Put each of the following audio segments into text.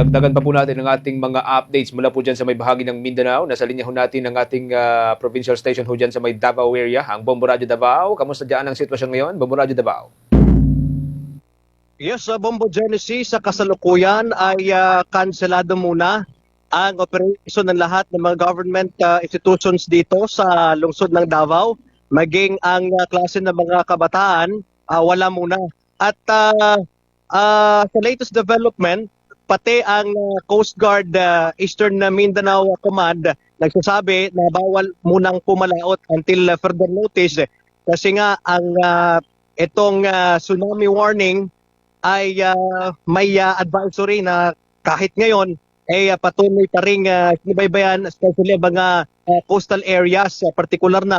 Dagdagan pa po natin ang ating mga updates mula po dyan sa may bahagi ng Mindanao. Nasa linya ho natin ang ating ah, provincial station ho dyan sa may Davao area, ang Bombo Radio Davao. Kamusta dyan ang sitwasyon ngayon? Bombo Radio Davao. Yes, sa Bombo Genesis sa kasalukuyan ay ah, kanselado muna ang operation ng lahat ng mga government ah, institutions dito sa lungsod ng Davao. Maging ang ah, klase ng mga kabataan, ah, wala muna. At ah, ah, sa latest development, pati ang ah, Coast Guard ah, Eastern Mindanao Command nagsasabi na bawal munang pumalaot until ah, further notice. Kasi nga ang ah, itong ah, tsunami warning ay ah, may ah, advisory na kahit ngayon ay ah, patuloy pa rin uh, sinubaybayan especially mga ah, coastal areas, ah, particular na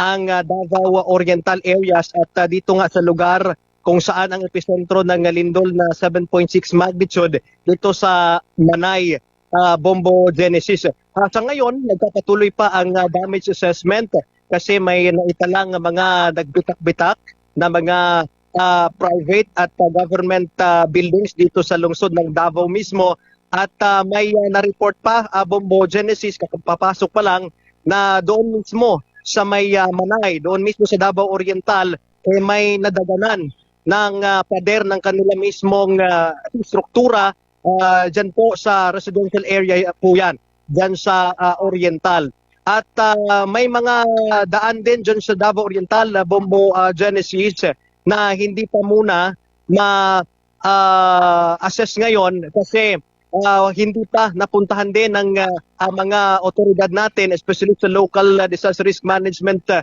ang ah, Davao Oriental areas at ah, dito nga sa lugar kung saan ang epicentro ng lindol na 7.6 magnitude dito sa Manay, ah, Bombo Genesis. Ah, sa ngayon, nagpapatuloy pa ang ah, damage assessment kasi may naitalang mga nagbitak-bitak na mga ah, private at ah, government ah, buildings dito sa lungsod ng Davao mismo at ah, may ah, na-report pa uh, Bombo Genesis kakapapasok pa lang na doon mismo sa may ah, Manay, doon mismo sa Davao Oriental eh, may nadaganan ng ah, pader ng kanila mismong ah, struktura ah, dyan po sa residential area po yan, dyan sa ah, Oriental. At ah, may mga daan din dyan sa Davao Oriental, ah, Bombo ah, Genesis, na hindi pa muna na ah, assess ngayon kasi ah, hindi pa napuntahan din ng ah, ang mga otoridad natin, especially sa local ah, disaster risk management ah,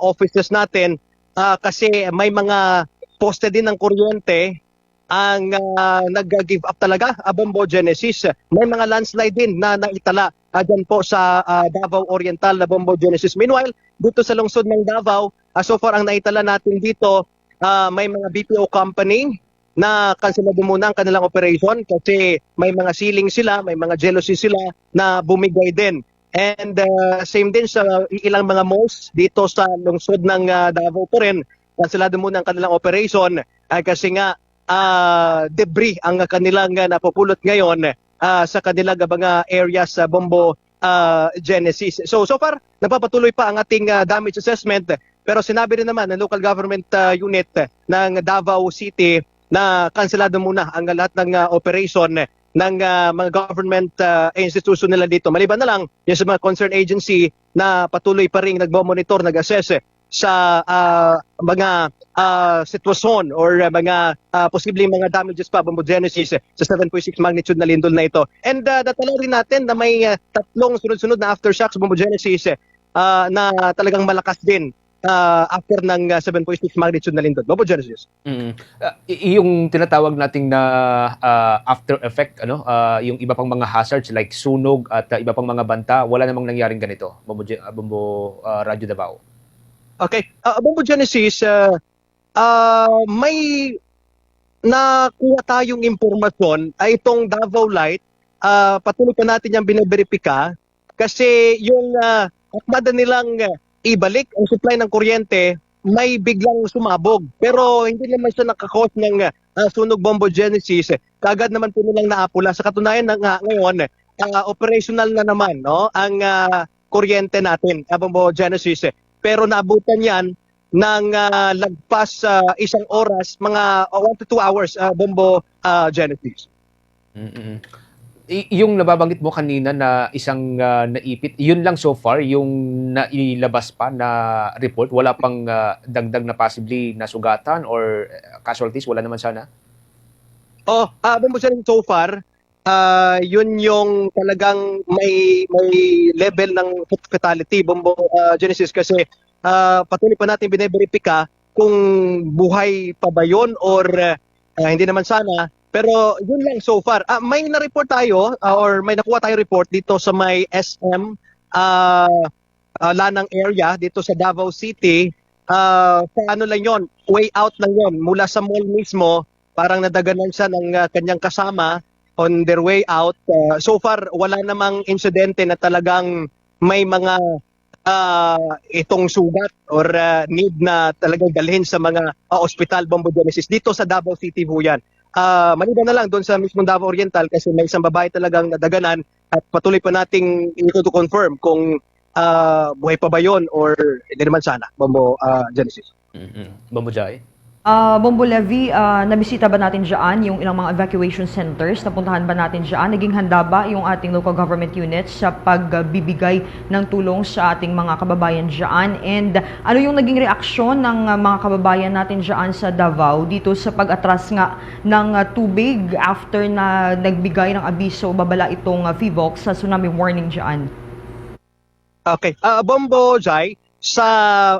offices natin ah, kasi may mga poste din ng kuryente ang ah, nag-give up talaga, ah, Bombo Genesis. May mga landslide din na naitala uh, dyan po sa ah, Davao Oriental na Bombo Genesis. Meanwhile, dito sa lungsod ng Davao, ah, so far ang naitala natin dito, ah, may mga BPO company na kanselado muna ang kanilang operation kasi may mga ceiling sila, may mga jealousy sila na bumigay din. And ah, same din sa ilang mga malls dito sa lungsod ng ah, Davao po rin, kanselado muna ang kanilang operation ah, kasi nga ah, debris ang kanilang ah, napupulot ngayon ah, sa kanilang mga areas sa Bombo ah, Genesis. So so far napapatuloy pa ang ating ah, damage assessment pero sinabi rin naman ng local government ah, unit ng Davao City na kanselado muna ang lahat ng ah, operation ng ah, mga government ah, institution nila dito. Maliban na lang yung sa mga concerned agency na patuloy pa rin nagmo-monitor, nag-assess sa ah, mga ah, sitwasyon or ah, mga ah, posibleng mga damages pa Bombo Genesis eh, sa 7.6 magnitude na lindol na ito. And uh, natala rin natin na may ah, tatlong sunod-sunod na aftershocks Bombo Genesis eh, ah, na talagang malakas din ah, after ng ah, 7.6 magnitude na lindol. Bombo Genesis. Mm. Y- yung tinatawag nating na ah, after effect, ano, ah, yung iba pang mga hazards like sunog at ah, iba pang mga banta, wala namang nangyaring ganito. Ah, Bombo ah, Radio Davao. Okay. Uh, Bombo Genesis, uh, uh, may nakuha tayong impormasyon ay itong Davao Light. Uh, patuloy pa natin yung binaberipika kasi yung uh, akmada nilang ibalik ang supply ng kuryente may biglang sumabog. Pero hindi naman siya nakakos ng uh, sunog Bombo Genesis. Kagad naman po nilang naapula. Sa katunayan na nga ngayon, uh, operational na naman no ang uh, kuryente natin, uh, Bombo Genesis pero naabutan yan ng ah, lagpas sa isang oras, mga 1 to 2 hours, ah, Bombo ah, Genesis. mm Y- yung nababanggit mo kanina na isang ah, naipit, yun lang so far, yung nailabas pa na report, wala pang ah, dagdag na possibly nasugatan or casualties, wala naman sana? Oh, ah, Bombo Genesis so far, ah, yun yung talagang may may level ng fatality, Bombo ah, Genesis, kasi ah, patuloy pa natin binaberipika kung buhay pa ba yun or ah, hindi naman sana. Pero yun lang so far. Ah, may na-report tayo ah, or may nakuha tayo report dito sa may SM ah ah, Lanang area dito sa Davao City. Ah, sa ano lang yon, way out lang yon mula sa mall mismo. Parang nadaganan siya ng ah, kanyang kasama on their way out. Ah, so far wala namang insidente na talagang may mga ah, itong sugat or ah, need na talagang dalhin sa mga ah, ospital Bombo Genesis dito sa Davao City po yan. ah, maliban na lang doon sa mismong Davao Oriental kasi may isang babae talagang nadaganan at patuloy pa nating ito to confirm kung ah, buhay pa ba yun or hindi naman sana, Bombo ah, Genesis. mm Bombo Jai? Ah, Bombo Levy, ah, nabisita ba natin dyan yung ilang mga evacuation centers? Napuntahan ba natin dyan? Naging handa ba yung ating local government units sa pagbibigay ng tulong sa ating mga kababayan dyan? And ano yung naging reaksyon ng ah, mga kababayan natin dyan sa Davao dito sa pag-atras nga ng tubig after na nagbigay ng abiso babala itong uh, FIVOX sa tsunami warning dyan? Okay. Ah, Bombo Jai, sa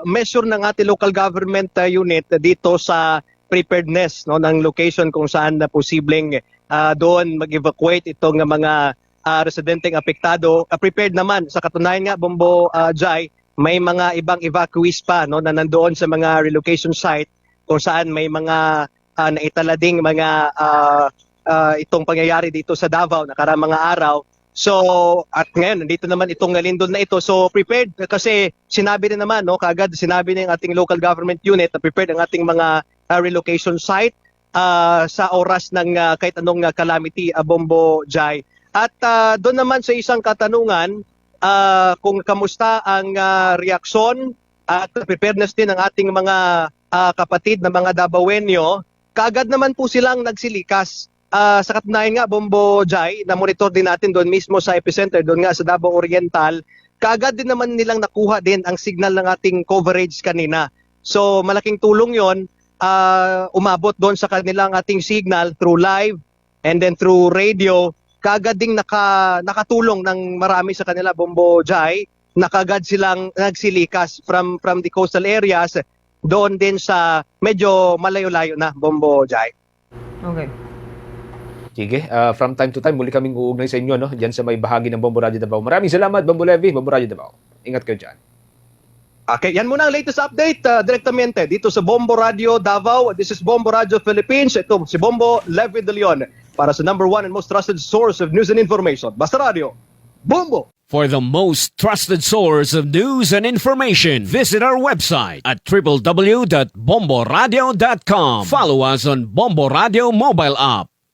measure ng ating local government uh, unit dito sa preparedness no ng location kung saan na posibleng ah, doon mag-evacuate itong mga ah, residenteng apektado, Ah, prepared naman. Sa katunayan nga Bombo ah, Jai, may mga ibang evacuees pa no na nandoon sa mga relocation site kung saan may mga ah, naitalading mga ah, ah, itong pangyayari dito sa Davao nakarang mga araw So, at ngayon, nandito naman itong lindol na ito. So, prepared kasi sinabi rin naman, no, kagad sinabi ng ating local government unit na prepared ang ating mga uh, relocation site uh, sa oras ng uh, kahit anong uh, calamity, uh, Bombo Jai. At uh, doon naman sa isang katanungan, uh, kung kamusta ang uh, reaksyon at preparedness din ng ating mga uh, kapatid na mga Dabawenyo, kaagad naman po silang nagsilikas Ah, sa katunayan nga, Bombo Jai, na monitor din natin doon mismo sa epicenter, doon nga sa Davao Oriental, kaagad din naman nilang nakuha din ang signal ng ating coverage kanina. So malaking tulong yon ah, umabot doon sa kanilang ating signal through live and then through radio, kaagad ding naka, nakatulong ng marami sa kanila, Bombo Jai, nakagad silang nagsilikas from, from the coastal areas doon din sa medyo malayo-layo na, Bombo Jai. Okay. Sige, ah, from time to time, muli kaming uugnay sa inyo, no? Diyan sa may bahagi ng Bombo Radio Davao. Maraming salamat, Bombo Levy, Bombo Radio Davao. Ingat kayo dyan. Okay, yan muna ang latest update uh, direktamente dito sa Bombo Radio Davao. This is Bombo Radio Philippines. Ito si Bombo Levi De Leon para sa number one and most trusted source of news and information. Basta Radio, Bombo! For the most trusted source of news and information, visit our website at www.bomboradio.com. Follow us on Bombo Radio mobile app,